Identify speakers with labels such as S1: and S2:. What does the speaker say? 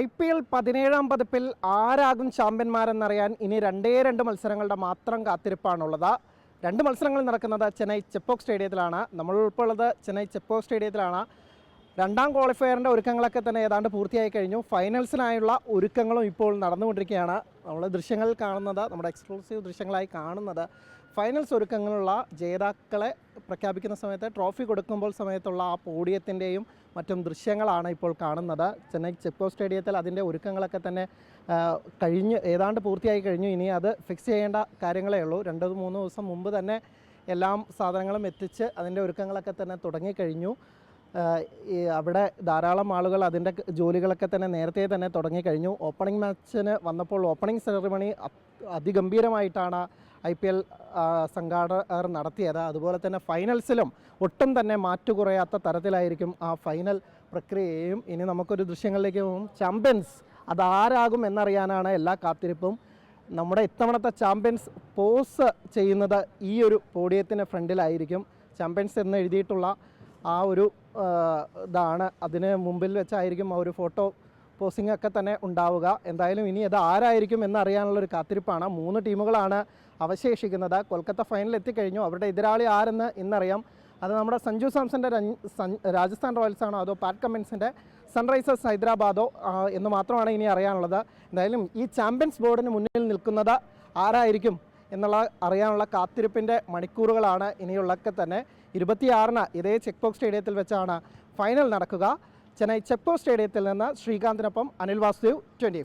S1: I P L പതിനേഴാം പതിപ്പിൽ ആരാകും ചാമ്പ്യന്മാരെന്നറിയാൻ ഇനി രണ്ടേ രണ്ട് മത്സരങ്ങളുടെ മാത്രം കാത്തിരിപ്പാണുള്ളത്. രണ്ട് മത്സരങ്ങൾ നടക്കുന്നത് ചെന്നൈ ചെപ്പോക്ക് സ്റ്റേഡിയത്തിലാണ്. നമ്മൾ ഉള്ളത് ചെന്നൈ ചെപ്പോക്ക് സ്റ്റേഡിയത്തിലാണ്. രണ്ടാം ക്വാളിഫയറിന്റെ ഒരുക്കങ്ങളൊക്കെ തന്നെ ഏതാണ്ട് പൂർത്തിയായി കഴിഞ്ഞു. ഫൈനൽസിനായുള്ള ഒരുക്കങ്ങളും ഇപ്പോൾ നടന്നുകൊണ്ടിരിക്കുകയാണ്. നമ്മൾ ദൃശ്യങ്ങൾ കാണുന്നത് നമ്മുടെ എക്സ്ക്ലൂസീവ് ദൃശ്യങ്ങളായി കാണുന്നത്. ഫൈനൽസ് ഒരുക്കങ്ങളുള്ള ജേതാക്കളെ പ്രഖ്യാപിക്കുന്ന സമയത്ത് ട്രോഫി കൊടുക്കുമ്പോൾ സമയത്തുള്ള ആ പോഡിയത്തിന്റെയും മറ്റും ദൃശ്യങ്ങളാണ് ഇപ്പോൾ കാണുന്നത്. ചെന്നൈ ചെക്ക് സ്റ്റേഡിയത്തിൽ അതിന്റെ ഒരുക്കങ്ങളൊക്കെ തന്നെ കഴിഞ്ഞ് ഏതാണ്ട് പൂർത്തിയായി കഴിഞ്ഞു. ഇനി അത് ഫിക്സ് ചെയ്യേണ്ട കാര്യങ്ങളേ ഉള്ളൂ. രണ്ട് മൂന്ന് ദിവസം മുമ്പ് തന്നെ എല്ലാം സാധനങ്ങളും എത്തിച്ച് അതിന്റെ ഒരുക്കങ്ങളൊക്കെ തന്നെ തുടങ്ങിക്കഴിഞ്ഞു. അവിടെ ധാരാളം ആളുകൾ അതിന്റെ ജോലികളൊക്കെ തന്നെ നേരത്തെ തന്നെ തുടങ്ങിക്കഴിഞ്ഞു. ഓപ്പണിംഗ് മാച്ചിന് വന്നപ്പോൾ ഓപ്പണിംഗ് സെറമണി അതിഗംഭീരമായിട്ടാണ് ഐ പി എൽ സംഘാടകർ നടത്തിയത്. അതുപോലെ തന്നെ ഫൈനൽസിലും ഒട്ടും തന്നെ മാറ്റുകുറയാത്ത തരത്തിലായിരിക്കും ആ ഫൈനൽ പ്രക്രിയയും. ഇനി നമുക്കൊരു ദൃശ്യങ്ങളിലേക്ക് പോകും ചാമ്പ്യൻസ് അതാരാകും എന്നറിയാനാണ് എല്ലാ കാത്തിരിപ്പും. നമ്മുടെ ഇത്തവണത്തെ ചാമ്പ്യൻസ് പോസ് ചെയ്യുന്നത് ഈ ഒരു പോഡിയത്തിന് ഫ്രണ്ടിലായിരിക്കും. ചാമ്പ്യൻസ് എന്ന് എഴുതിയിട്ടുള്ള ആ ഒരു ഇതാണ്. അതിന് മുമ്പിൽ വെച്ചായിരിക്കും ആ ഒരു ഫോട്ടോ പോസിംഗ് ഒക്കെ തന്നെ ഉണ്ടാവുക. എന്തായാലും ഇനി അത് ആരായിരിക്കും എന്നറിയാനുള്ളൊരു കാത്തിരിപ്പാണ്. മൂന്ന് ടീമുകളാണ് അവശേഷിക്കുന്നത്. കൊൽക്കത്ത ഫൈനൽ എത്തിക്കഴിഞ്ഞു. അവരുടെ എതിരാളി ആരെന്ന് ഇന്നറിയാം. അത് നമ്മുടെ സഞ്ജു സാംസന്റെ രാജസ്ഥാൻ റോയൽസ് ആണോ? അതോ പാറ്റ് കമ്മിൻസിന്റെ സൺറൈസേഴ്സ് ഹൈദരാബാദോ? എന്ന് മാത്രമാണ് ഇനി അറിയാനുള്ളത്. എന്തായാലും ഈ ചാമ്പ്യൻസ് ബോർഡിന് മുന്നിൽ നിൽക്കുന്നത് ആരായിരിക്കും? എന്നുള്ള അറിയാനുള്ള കാത്തിരിപ്പിന്റെ മണിക്കൂറുകളാണ് ഇനിയുള്ളൊക്കെ തന്നെ. ഇരുപത്തിയാറിന് ഇതേ ചെക്ക് പോസ്റ്റ് സ്റ്റേഡിയത്തിൽ വെച്ചാണ് ഫൈനൽ നടക്കുക. ചെന്നൈ ചെക്ക് പോസ്റ്റ് സ്റ്റേഡിയത്തിൽ നിന്ന് ശ്രീകാന്തിനൊപ്പം അനിൽ വാസുദേവ് ട്വന്റി